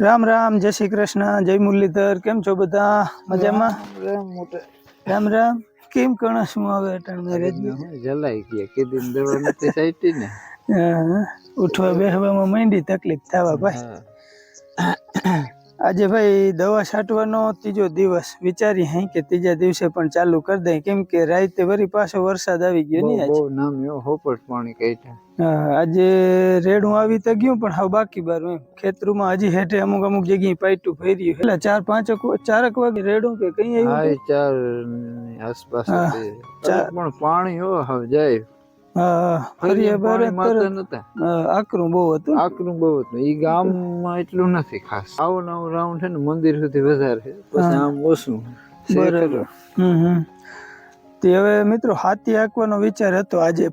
રામ રામ જય શ્રી કૃષ્ણ જય મુરલીધર કેમ છો બધા? મજામાં? રામ રામ. કેમ કણસ હું આવે અટાણ મેરેજ જલાઈ ગયા કીધી દવા નથી સાઈટી ને. ઉઠવા બેહવામાં માંડી તકલીફ થવા ભાઈ આજે ભાઈ દવા છાંટવાનો ત્રીજો દિવસ. વિચારી હઈ કે ત્રીજા દિવસે પણ ચાલુ કરી દઈ. કેમ કે રાતે વરી પાછો વરસાદ આવી ગયો ને આજે. નામ એવો હોપટ પાણી કાઢ્યા આજે રેડું આવી તો ગયું પણ હવે બાકી બારું એમ. ખેતરમાં હજી હેઠે અમુક અમુક જગ્યાએ પાઇટું ફેર્યું એટલે ચાર પાંચક ચારક વાગે રેડું કે કઈ આવ્યું ચાર આસપાસ. પણ પાણી હો હવે જાય. આકરું બહુ હતું. આકરું બહુ હતું. ઈ ગામમાં એટલું નથી ખાસ. આવું નવું રાઉન્ડ છે ને મંદિર સુધી વધારે પછી આમ ઓછું. બરાબર. હમ હમ. તે હવે મિત્રો હાથી આંકવાનો વિચાર હતો આજે.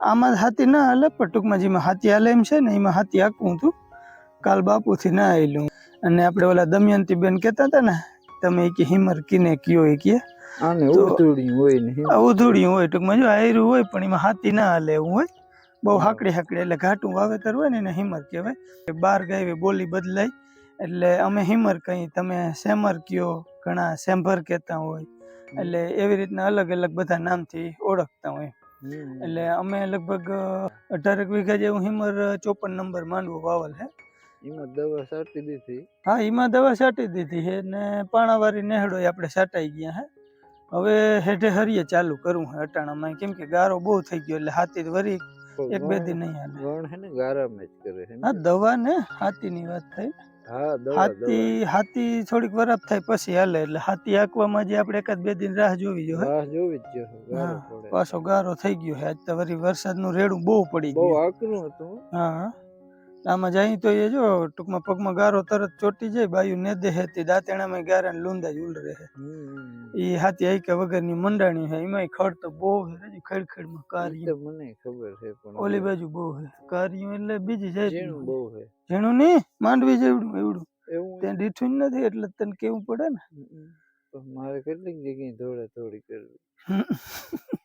આમાં હાથી ના હાલે પણ ટૂંકમાં જેમાં હાથી હાલે એમ છે ને એમાં હાથી આંકવું હતું. કાલ બાપુથી ના આવેલું અને આપણે ઓલા દમયંતી બેન કહેતા હતા ને તમે કે હિમર કીને કયો એ કે. આને તો- હોય ને ઉધોડિયું હોય ટૂંકમાં જો આયરું હોય પણ એમાં હાથી ના હાલે એવું હોય. બહુ હાકડી હાકડી એટલે ઘાટું વાવેતર હોય ને એને હિમર કહેવાય. બાર ગાય બોલી બદલાય. એટલે અમે હિમર કહી તમે સેમર કયો ઘણા સેમ્ભર કહેતા હોય. એટલે એવી રીતના અલગ અલગ બધા નામથી ઓળખતા હોય. એટલે અમે લગભગ અઢારક વીઘા જેવું હિમર ચોપન નંબર માંડવો વાવલ છે એમાં દવા છાંટી દીધી. હા એમાં દવા છાંટી દીધી છે ને પાણાવાળી નેહડો આપણે છાંટાઈ ગયા હે. હવે હેઠે હરીએ ચાલુ કરવું હે અટાણામાં. કેમ કે ગારો બહુ થઈ ગયો એટલે હાથી વરી એક બે દી નહીં હાલે. વણ હે ને ગારામાં જ કરે હે ને. હા દવા ને હાથીની વાત થઈ હાથી હાથી થોડીક વરાપ થાય પછી હાલે એટલે હાથી આંકવામાં જે આપણે એકાદ બે દિન રાહ જોવી જોઈએ રાહ જોવી જ હા, પાછો ગારો થઈ ગયો હે. આજ તો વરી વરસાદનું રેડું બહુ પડી બહુ ગયું. આકરું હતું. હા. આમાં જાય તો એ જો ટૂંકમાં પગમાં ગારો તરત ચોટી જાય બાયું ને દે હતી દાંતેણામાં ગારા ને લૂંદા જ ઉલરે છે હમ. એ હાથી આઈકા વગરની મંડાણી હે એમાંય ખડ તો બહુ હે હજી ખડખડમાં ઈ કારી મને ખબર છે પણ ઓલી બાજુ બહુ હે કાર્ય એટલે બીજી જાય ઝીણું બહુ હે. ઝીણું નહીં માંડવી જેવડું એવડું. એવું ત્યાં દીઠું જ નથી એટલે તને કેવું પડે ને? મારે કેટલીક જગ્યાએ દોડા થોડી કરવી.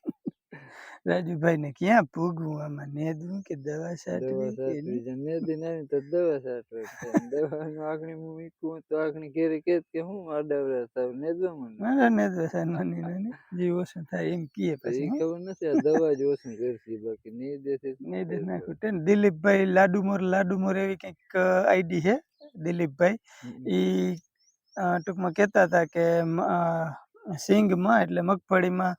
રાજુભાઈ ને ક્યાં પૂગવું આમાં નેદવું કે દવા દવા કે સાટવી છે ને તો દવા સાટવી દવાનું આગણી હું મીકું તો આખણી ઘેરે કે કે હું આડાવરા થાવ ને દો મને મારા નેદવા છે નાની નાની જે ઓછું થાય એમ કીએ પછી ખબર નથી આ દવા જ ઓછું કરશે બાકી નહીં દેશે નેદ શું નાખું? ટેન દિલીપભાઈ લાડુમોર લાડુમોર એવી કંઈક આઈડી છે દિલીપભાઈ. ઈ ટૂંકમાં કહેતા હતા કે સિંગમાં એટલે મગફળીમાં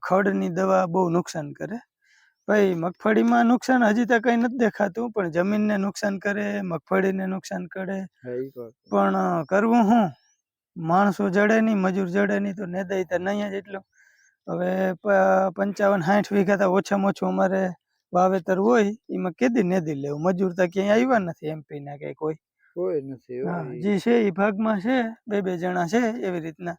ખડની દવા બહુ નુકસાન કરે. ભાઈ મગફળીમાં નુકસાન હજી તો કઈ નથી દેખાતું પણ જમીનને નુકસાન કરે મગફળીને નુકસાન કરે. હા પણ કરવું શું માણસો જડે નહીં મજૂર જડે નહીં તો નેદાય તો નહીં જ એટલું હવે પંચાવન સાઠ વીઘા તો ઓછામાં ઓછું અમારે વાવેતર હોય એમાં કેદી નેદી લેવું? મજૂર તો ક્યાંય આવ્યા નથી એમપી ના કે કોઈ. કોઈ નથી હો હા. જે છે એ ભાગમાં છે બે બે જણા છે એવી રીતના.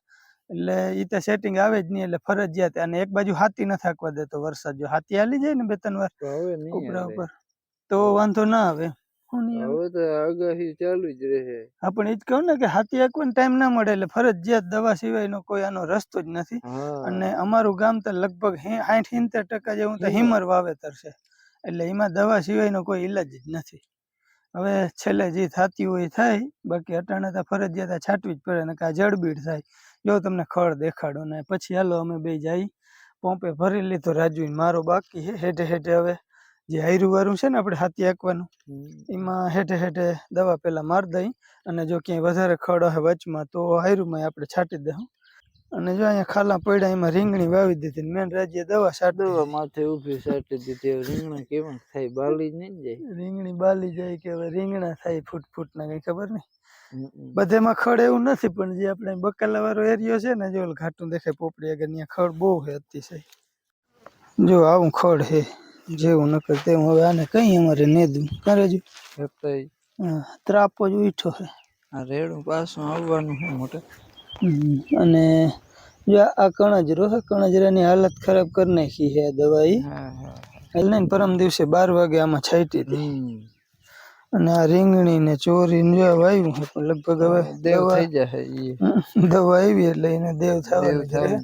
એટલે એ તો સેટિંગ આવે જ નહીં એટલે ફરજિયાત. અને એક બાજુ હાથી ન થાકવા દેતો વરસાદ જો હાથી હાલી જાય ને બે ત્રણ વાર નહીં ઉપરા તો વાંધો ના આવે. હું નહીં આવે. હવે તો આગાહી ચાલુ જ રહે. આપણે એ જ કહું ને કે હાથી આંકવાનો ટાઈમ ના મળે એટલે ફરજિયાત દવા સિવાયનો કોઈ આનો રસ્તો જ નથી. અને અમારું ગામ તો લગભગ સાઠ સિત્તેર ટકા જેવું તો હિમર. વાવેતર છે. એટલે એમાં દવા સિવાયનો કોઈ ઈલાજ જ નથી. હવે છેલ્લે જે થતી હોય થાય બાકી અટાણે તો ફરજિયાત છાંટવી જ પડે ને કાં જળબીડ થાય. જો તમને ખડ દેખાડો ને પછી હાલો અમે બે જઈ પોંપે ભરી લીધો રાજુ મારો બાકી હેઠે હેઠે હવે જે હાયરું વારું છે ને આપણે હાથી આંકવાનું એમાં હેઠે હેઠે દવા પેલા મારી દઈ અને જો ક્યાંય વધારે ખડ હોય વચમાં તો હાયરુંમાં આપણે છાંટી દઉં અને જો અહીંયા ખાલા પડ્યા એમાં રીંગણી વાવી દીધી મેન રાજ્ય દવા સાટી દવા માથે ઊભી સાટી દીધી રીંગણા કેવા થાય બાલી જ નહીં જાય? રીંગણી બાલી જાય કે હવે રીંગણા થાય ફૂટ ફૂટ ના કઈ ખબર નહીં. બધે. બધેમાં ખડ એવું નથી પણ જે આપણે બકાલા વાળો એરિયો છે ને જો ઘાટું દેખાય પોપડી આગળ ત્યાં ખડ બહુ છે અતિશય. જો આવું ખડ છે જેવું નકર તેવું હવે આને કઈ અમારે નેદું કરે જો હા, ત્રાપો જ ઉઠો છે. રેડું પાછું આવવાનું શું મોટે. અને જો આ કણજરો છે કણજરાની હાલત ખરાબ કરી નાખી છે આ હા હા એટલે ને પરમ દિવસે બાર વાગે આમાં છાંટી હતી અને આ રીંગણી ને ચોરી ને જો વાવ્યું છે પણ લગભગ હવે દેવ થઈ જશે દવા આવી એટલે એને દેવ થાય થવું.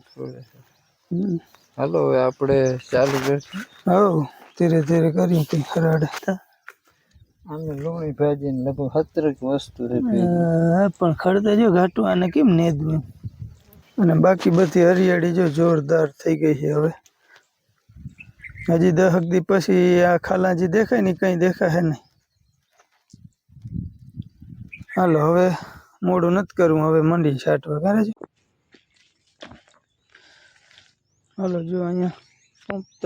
હાલો હવે આપણે ચાલુ કરશું હવ ધીરે ધીરે કરી કઈ ખરાડે અમે લોણી ભાજી ને લગભગ હતરક વસ્તુ રે પણ ખડતા જો ઘાટું આને કેમ નેદવું. અને બાકી બધી હરિયાળી જો જોરદાર થઈ ગઈ છે હવે. હજી દહક દી પછી આ ખાલાજી દેખાય ને કઈ દેખાય નહીં. હાલો, હવે મોડું નથી કરવું, હવે મંડી છાંટવા. કરે છે? હાલો, જો અહીંયા પંપ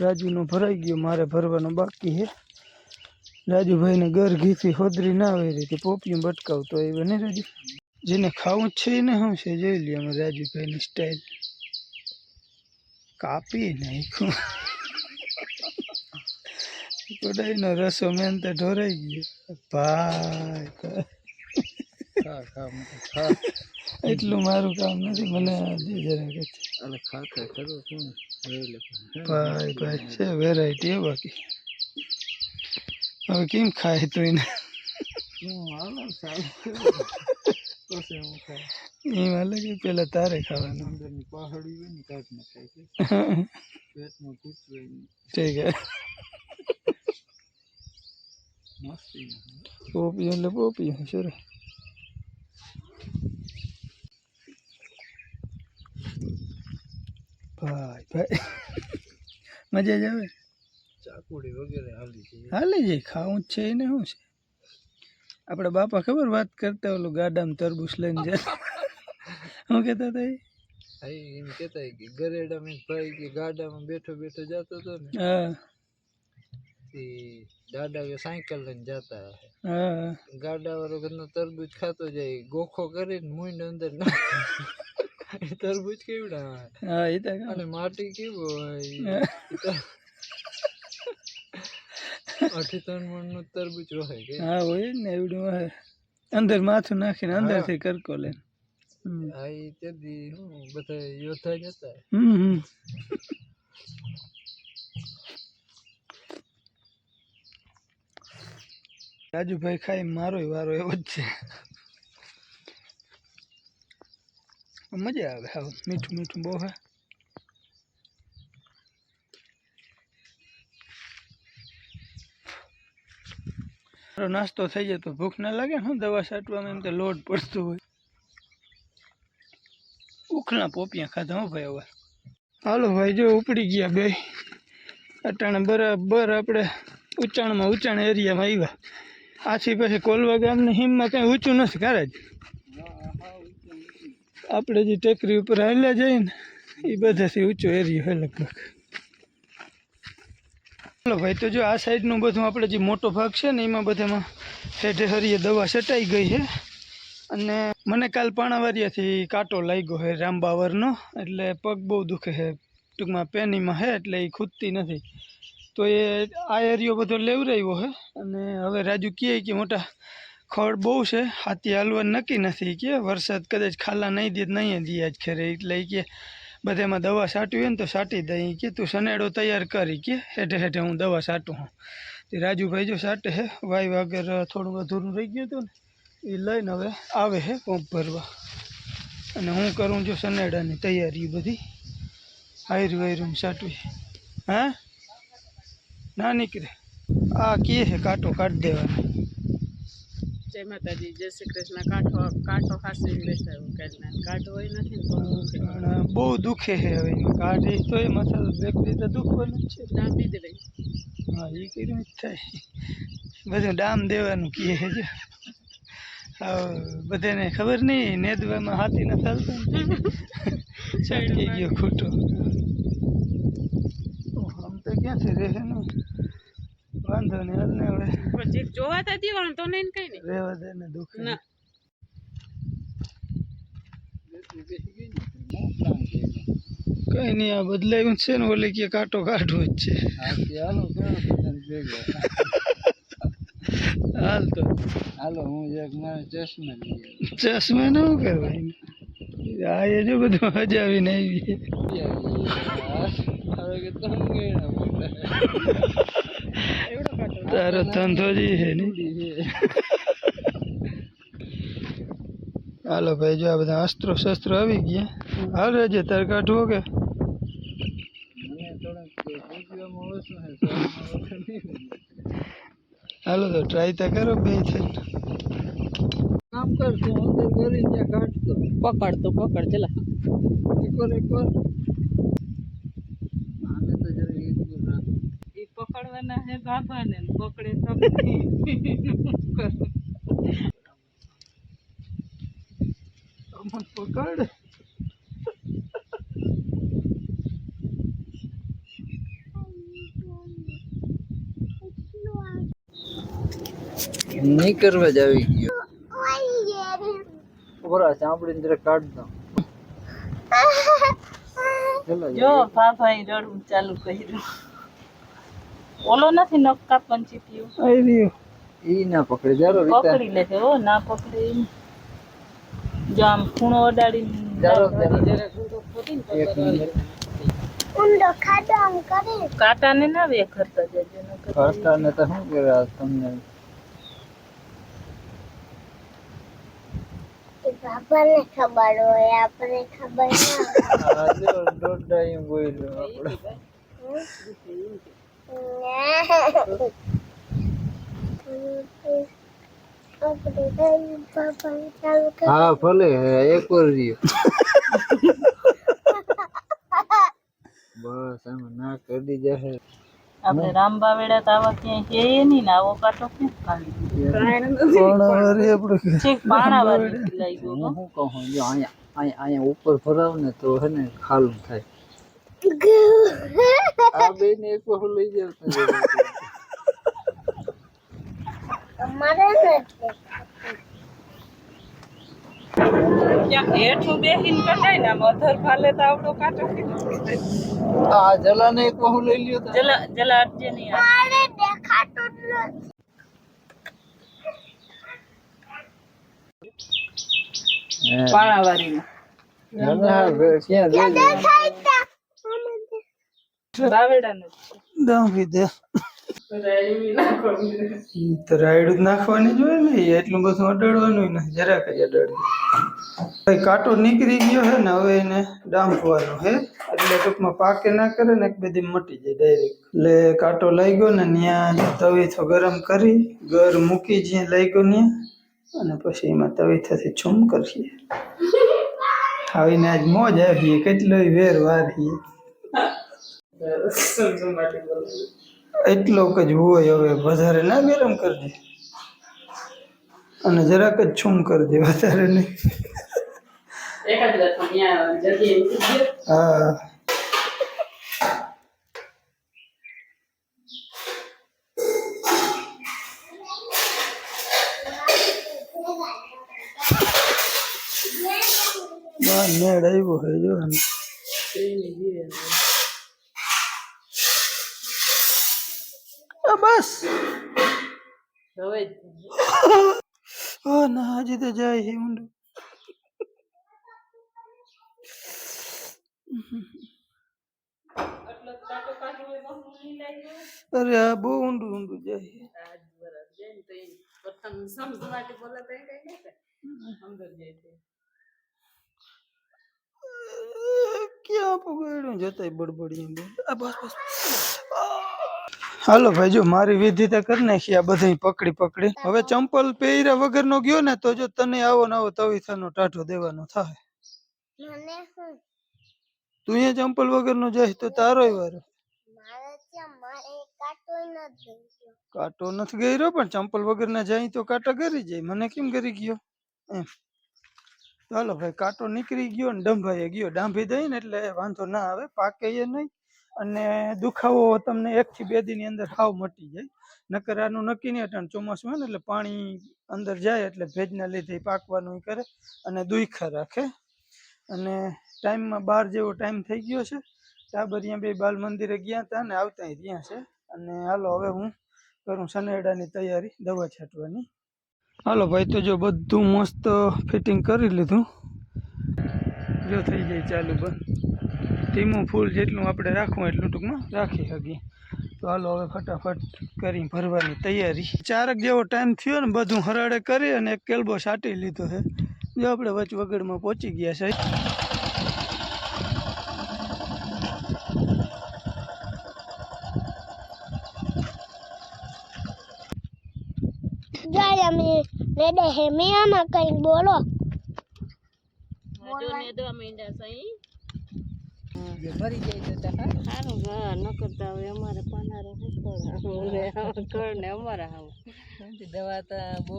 રાજુનો ભરાઈ ગયો, મારે ભરવાનો બાકી છે. રાજુભાઈને ઘર ઘીથી હોદરી ના હોય રીતે પોપિયું બટકાવતો એ બને રાજુ? જેને ખાવું છે એને શું છે? જોઈ લઈએ અમે રાજુભાઈની સ્ટાઈલ કાપી નાખ્યું. કડાઈનો રસો મેન તો ઢોરાઈ ગયો. ભાઈ એટલું મારું કામ નથી. મને ભાઈ ભાઈ છે વેરાયટી બાકી. હવે કેમ ખાય તો એને? હું હાલો સારું પછી હું ખાય એમાં લાગે પેલા તારે ખાવાનું. અંદરની પહાડી હોય ને કાઢ નાખાય છે પેટમાં ઘૂસવે નહીં. ઠીક હે. મસ્તી ના પોપિયું એટલે પોપિયું શું રે? ભાઈ ભાઈ. મજા જ આવે? ચાકુડી વગેરે હાલી છે. હાલે જાય ખાવું જ છે એને શું છે? આપણા બાપા ખબર વાત કરતા ઓલું ગાડામાં તરબૂચ લઈને જાય. શું કહેતા હતા એમ કહેતા કે ગરેડામાં મેં ભાઈ કે ગાડામાં બેઠો બેઠો જતો હતો ને હા. દાદા કે સાયકલ લઈને જતા હા. ગાડા વાળો ઘરનો તરબૂચ ખાતો જાય ગોખો કરીને મૂંડ અંદર નાખે. તરબૂચ કેવડા હા એ તો અને માટી કેવું હોય? અઢી ત્રણ મણનું તરબૂચ હોય કે? હા હોય ને એવડું હોય. અંદર માથું નાખીને અંદરથી કરકો લે. ઈ હું બધા યોદ્ધા જ હતા હમ. રાજુભાઈ ખાઈ મારો વારો એવો જ છે. મજા આવે હાવ મીઠું મીઠું બહુ હે. મારો નાસ્તો થઈ જાય તો ભૂખ ના લાગે ને હું દવા છાંટવામાં એમ તો લોડ પડતો હોય. ઉખલા પોપિયા ખાધા હો ભાઈ હવે હાલો ભાઈ, જો ઉપડી ગયા બે અટાણે બરાબર આપણે ઉચાણમાં ઉચાણ એરિયામાં આવ્યા આથી પછી કોલવા ગામની હિમમાં કંઈ ઊંચું નથી કારે જ આપણે જે ટેકરી ઉપર હાલ્યા જઈએ ને એ બધાથી ઊંચો એરિયો છે લગભગ. ચાલો ભાઈ, તો જો આ સાઈડનું બધું આપણે જે મોટો ભાગ છે ને, એમાં બધામાં હેઠે હરીએ દવા છટાઈ ગઈ છે. અને મને કાલ પાણાવારિયાથી કાંટો લાગ્યો છે રામબાવરનો, એટલે પગ બહુ દુખે છે. ટૂંકમાં પેનીમાં છે, એટલે એ ખૂદતી નથી. તો એ આ એરિયો બધો લેવરાવ્યો છે. અને હવે રાજુ કહે કે મોટા ખડ બહુ છે, હાથી હાલવા નક્કી નથી કે વરસાદ કદાચ ખાલા નહીં દે નહીં દે આજ ખેરે. એટલે એ કે બધામાં દવા છાંટવી હોય ને તો છાંટી દઈ કે તું સનેડો તૈયાર કરી કે હેઠે હેઠે હું દવા છાંટું હું તે રાજુભાઈ જો છાંટે હે વાય વગર થોડું અધૂરું રહી ગયું હતું ને એ લઈને હવે આવે છે પંપ ભરવા. અને હું કરું છું સનેડાની તૈયારી બધી. હાયરું હાયરું સાટવી હા? ના નીકળે. આ કહે છે કાંટો કાઢી દેવાનો. જય માતાજી જય શ્રી કૃષ્ણ. કાંઠો કાંઠો ખાસી બેઠા એવું કાઢના કાંઠો હોય નથી ને તો દુખે. પણ બહુ દુખે છે હવે એમાં કાઢી તો એ માથા બેકરી તો દુખવાનું જ છે. દાબી દે ભાઈ હા એ કર્યું જ થાય. બધું ડામ દેવાનું કહે છે. જો હા બધાને ખબર નહીં નેદવામાં હાથી ન ચાલતું ને? છટકી ગયો ખોટો. ઓહ, આમ તો ક્યાંથી રહે ને? વાંધો નહીં હાલ ને હવે. જોવા તો દીવાનું તો નહીં કઈ નહીં. રહેવા દે ને દુઃખ. ના. કઈ નહીં આ બદલાયું છે ને ઓલે કે કાંટો કાઢવો જ છે. હાલો તો. હાલો હું એક મારે ચશ્મા ચશ્મા ન કરવાય આ એ જો બધું હજાવીને આવી લઈ હવે કે તમે તારો ધંધો જી છે ને. હાલો ભાઈ જો આ બધા અસ્ત્રો શસ્ત્રો આવી ગયા. હાલ રહેજે તારે કાઢવો કે? છે. હાલો તો ટ્રાય તો કરો બે થઈને. કામ કરતો તું અંદર કરી ત્યાં કાઢતો. પકડતો પકડ ચલા. એકવાર એકવાર આને તો જરા એકલું રાખ. એ પકડવાના હે બાબા ને પકડે તમને. આમાં પકડ. નહીં કરવા જ આવી ગયો. ઓરા સાંભળીને જરા કાઢતો ચલો જો બાબાએ રડવું ચાલુ કર્યું. ઓલો નથી નખ કાપવાનું ચીપ્યું આવી રહ્યો. ઈ ના પકડે. જારો રીતા. પકડી લે છે ઓ ના પકડે. જો આમ ખૂણો અડાડીને ચાલો, દાંત ચાલો. વાળી ખાડો આમ કરે એક મિનિટ. કાંટાને ના વેખરતા જજો નકર કરતા ને તો શું કરે આ તમને? આપણને ખબર હોય આપણે ખબર ના આજે એમ બોલ્યો આપણે. હા ભલે એક વાર રહ્યો. બસ આમાં ના કરી જશે આપણે રામબા વેડા તો આવા ક્યાંય છે નહીં ને આવો કાંટો ક્યાં કાઢી પણ વાળી લાગ્યો હું કહું જો અહીંયા અહીંયા અહીંયા ઉપર ભરાવ ને તો હે ને ખાલું થાય. આ બે ને એક વખત લઈ અમારે હેઠું બેસીને કઢાય ને ભાલે તો આવડો કાંટો આ જલા ને એક લઈ લ્યો તો. જલા જલા અટજે નહીં મારે દેખાતું નથી. હે. જ દે નાખવાની જોઈએ ને એટલું બધું અડાડવાનું ને જરાક જ અડાડવું કાંટો નીકળી ગયો હે ને, હવે એને ડાંફવાનો હે. એટલે ટૂંકમાં પાકે ના કરે ને, એક બધી મટી જાય ડાયરેક્ટ એટલે કાંટો લઈ ગયો ને ત્યાં તવીથો ગરમ કરી ગર મૂકી જ્યાં લઈ ગયો ત્યાં અને પછી એમાં તવીથાથી છૂમ કરીએ. આવીને આજ મોજ આવીએ કેટલો વેર વારીએ એટલો જ હોય હવે, વધારે ના ગરમ કરજે અને જરાક જ છૂમ કરજે વધારે નહીં. એકાદ વાર તો ન્યા જગ્યાએ ઉતરી ગયો. હા બાર મેળ આવ્યો હોય, જો આને. આ બસ. હવે ના હજી તો જાય છે ઊંડું. અરે આ બહુ ઊંડું ઊંડું જાય. ક્યાં પકડ્યું? જતા બડબડી આ બસ બસ. હાલો ભાઈ જો મારી વિધિ તો કરી નાખી આ બધાય પકડી પકડી. હવે ચંપલ પહેર્યા વગરનો ગયો ને તો જો તને આવો ને આવો તવીથાનો ટાઢો દેવાનો થાય. તું અહીંયા ચંપલ વગર નો જાય તો તારો વારો. કાંટો નથી ગયો. પણ ચંપલ વગર ના જાય તો કાંટા ગરી જાય. મને કેમ ગરી ગયો? એમ. ચાલો ભાઈ કાંટો નીકળી ગયો ને ડંભાઈ ગયો. ડાંભી દઈ ને એટલે વાંધો ના આવે પાકે એ નહીં. અને દુખાવો તમને એક થી બે દિનની અંદર હાવ મટી જાય. નકર આનું નક્કી નહીં અટાણ ચોમાસું હોય ને એટલે પાણી અંદર જાય એટલે ભેજના લીધે પાકવાનું કરે અને દુખા રાખે. અને ટાઈમમાં બાર જેવો ટાઈમ થઈ ગયો છે. ટાબર અહીંયા બે બાલ મંદિરે ગયા હતા ને આવતા રહ્યા છે. અને હાલો હવે હું કરું શનેડાની તૈયારી દવા છાંટવાની. હાલો ભાઈ, તો જો બધું મસ્ત ફિટિંગ કરી લીધું. જો થઈ જાય ચાલુ બંધ. ધીમું ફૂલ જેટલું આપણે રાખવું એટલું ટૂંકમાં રાખી શકીએ. તો હાલો હવે ફટાફટ કરી ભરવાની તૈયારી. ચારક જેવો ટાઈમ થયો ને બધું હરાડે કરી અને એક કેલ્બો સાટી લીધો છે. જો આપણે વચ વગડમાં પહોંચી ગયા છે. મે બોલો. જો નેદવા માંડ્યા સહી મરી જાય તો તા હા. સારું ઘર ન કરતા હવે અમારે પાનારો શું કર ને અમારા હાવ એમથી દવા તો બહુ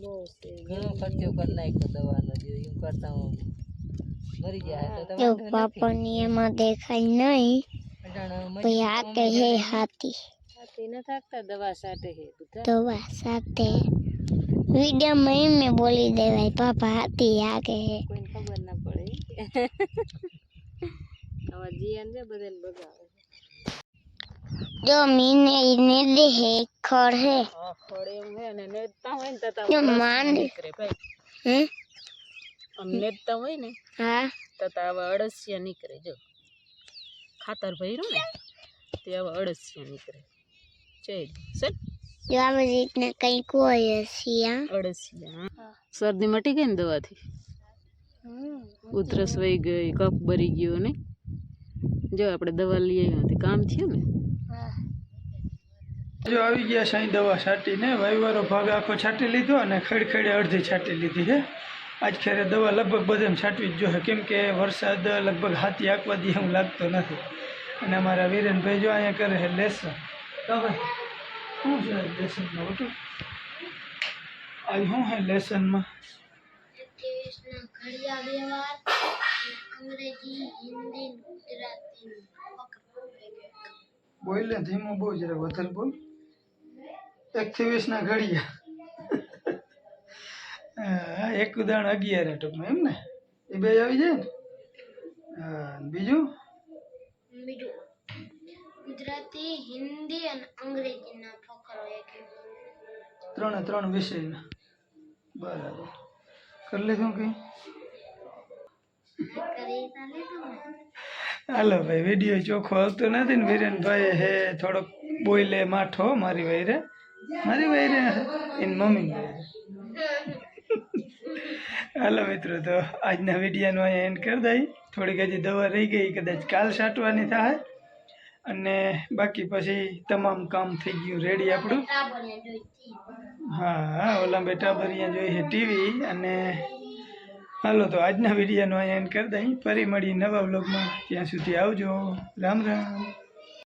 બહુ છે. ઘણો ખર્ચો કરી નાખ્યો દવાનો જો એમ કરતા હું મરી જાય તો જો તમે પાપાની એમાં દેખાય નહીં પછી આ કે હે હાથી. હાથી ન થાકતા દવા સાથે હે બધા? દવા સાથે. વિડીયોમાં એમને બોલી દેવાય પાપા હાથી આ કે હે. કોઈને ખબર ના પડે. આવા જીયાન છે બધાને બગાવે જો મીને ઈને દે હે ખડ હે આ ખડે એમ હે ને નેદતા હોય ને તો જો માન નીકળે ભાઈ હે આમ નેદતા હોય ને હા તો તો આવા અળસિયા નીકળે જો ખાતર ભર્યું ને તે આવા અળસિયા નીકળે છે સર જો આવી રીતના કંઈક હોય સિયા અળસિયા શરદી મટી ગઈ ને દવાથી ઉધરસ વહી ગઈ કફ ભરી ગયો ને જો આપણે દવા લઈ આવ્યા તે કામ થયું ને? જો આવી ગયા સાંઈ દવા છાંટીને વાયવારો ભાગ આખો છાંટી લીધો અને ખડખડે અડધી છાંટી લીધી છે. આજ ખેરે દવા લગભગ બધે છાંટવી જ જોઈએ. કેમ કે વરસાદ લગભગ હાથી આંકવા દે એવું લાગતો નથી. અને અમારા વિરેનભાઈ જો અહીંયા કરે છે લેસન તો ભાઈ શું છે લેસનનો લેસનમાં બધું આજ શું છે લેસનમાં અંગ્રેજી હિન્દી ગુજરાતી બોલ ને ધીમો બહુ જરા વધારે બોલ. એકથી વીસના ઘડિયા. એક ઉદાહરણ અગિયાર ટૂંકમાં એમ ને? એ બે આવી જાય ને? બીજું? બીજું. ગુજરાતી હિન્દી અને અંગ્રેજીના ફકરો એક ત્રણે ત્રણ વિષયના. બરાબર. કરી લીધું કંઈ? ને હાલો ભાઈ વીડિયો ચોખ્ખો આવતો નથી ને વિરેનભાઈ હે થોડોક બોઈલે માઠો મારી વૈરે મારી વૈરે એની મમ્મી હાલો મિત્રો તો આજના વિડીયાનું અહીંયા એન્ડ કરી દઈ. થોડીક હજી દવા રહી ગઈ કદાચ કાલ છાંટવાની થાય. અને બાકી પછી તમામ કામ થઈ ગયું રેડી આપણું. હા હા ઓલા બેટા ભરિયા જોઈએ ટીવી અને હાલો તો આજના વિડીયોનો અહીંયા એન્ડ કરી દઈ ફરી મળી નવા બ્લોગમાં ત્યાં સુધી આવજો. રામ રામ.